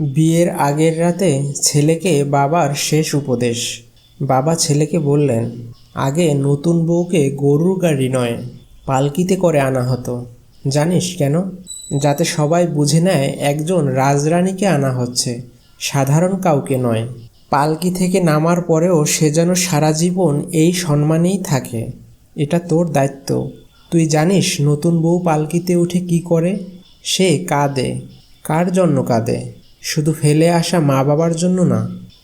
বিয়ের আগের রাতে ছেলেকে বাবার শেষ উপদেশ। বাবা ছেলেকে বললেন, আগে নতুন বউকে গরুর গাড়ি নয়, পালকিতে করে আনা হতো। জানিস কেন? যাতে সবাই বুঝে নেয় একজন রাজরানীকে আনা হচ্ছে, সাধারণ কাউকে নয়। পালকি থেকে নামার পরেও সে যেন সারা জীবন এই সম্মানেই থাকে। এটা তোর দায়িত্ব। তুই জানিস নতুন বউ পালকিতে উঠে কি করে? সে কাঁদে। কার জন্য কাঁদে? শুধু ফেলে আসা মা বাবার জন্য না,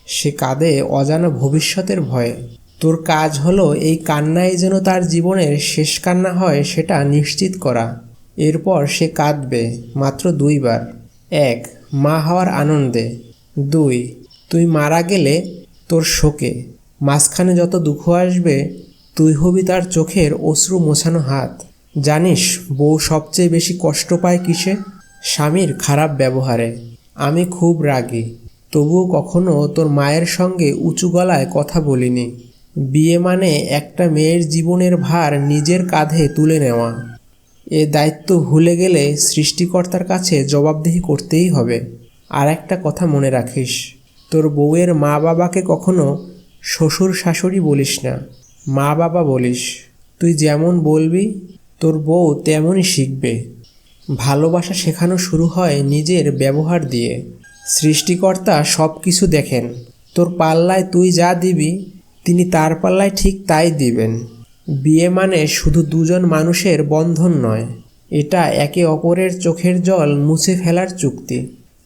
সে কাঁদে অজানা ভবিষ্যতের ভয়ে। তোর কাজ হলো এই কান্নাই যেন তার জীবনের শেষ কান্না হয় সেটা নিশ্চিত করা। এরপর সে কাঁদবে মাত্র দুইবার। এক, মা হওয়ার আনন্দে। দুই, তুই মারা গেলে তোর শোকে। মাঝখানে যত দুঃখ আসবে, তুই হবি তার চোখের অশ্রু মোছানো হাত। জানিস বউ সবচেয়ে বেশি কষ্ট পায় কিসে? স্বামীর খারাপ ব্যবহারে। আমি খুব রাগী, তবুও কখনো তোর মায়ের সঙ্গে উঁচু গলায় কথা বলিনি। বিয়ে মানে একটা মেয়ের জীবনের ভার নিজের কাঁধে তুলে নেওয়া। এ দায়িত্ব ভুলে গেলে সৃষ্টিকর্তার কাছে জবাবদিহি করতেই হবে। আর একটা কথা মনে রাখিস, তোর বউয়ের মা বাবাকে কখনো শ্বশুর শাশুড়ি বলিস না মা বাবা বলিস। তুই যেমন বলবি, তোর বউ তেমনই শিখবে। ভালোবাসা শেখানো শুরু হয় নিজের ব্যবহার দিয়ে। সৃষ্টিকর্তা সব কিছু দেখেন। তোর পাল্লায় তুই যা দিবি, তিনি তার পাল্লায় ঠিক তাই দিবেন। বিয়ে মানে শুধু দুজন মানুষের বন্ধন নয়, এটা একে অপরের চোখের জল মুছে ফেলার চুক্তি।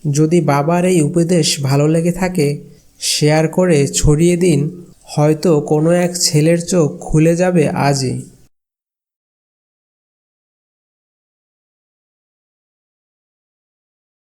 যদি বাবার এই উপদেশ ভালো লেগে থাকে, শেয়ার করে ছড়িয়ে দিন, হয়তো কোনো এক ছেলের চোখ খুলে যাবে আজই।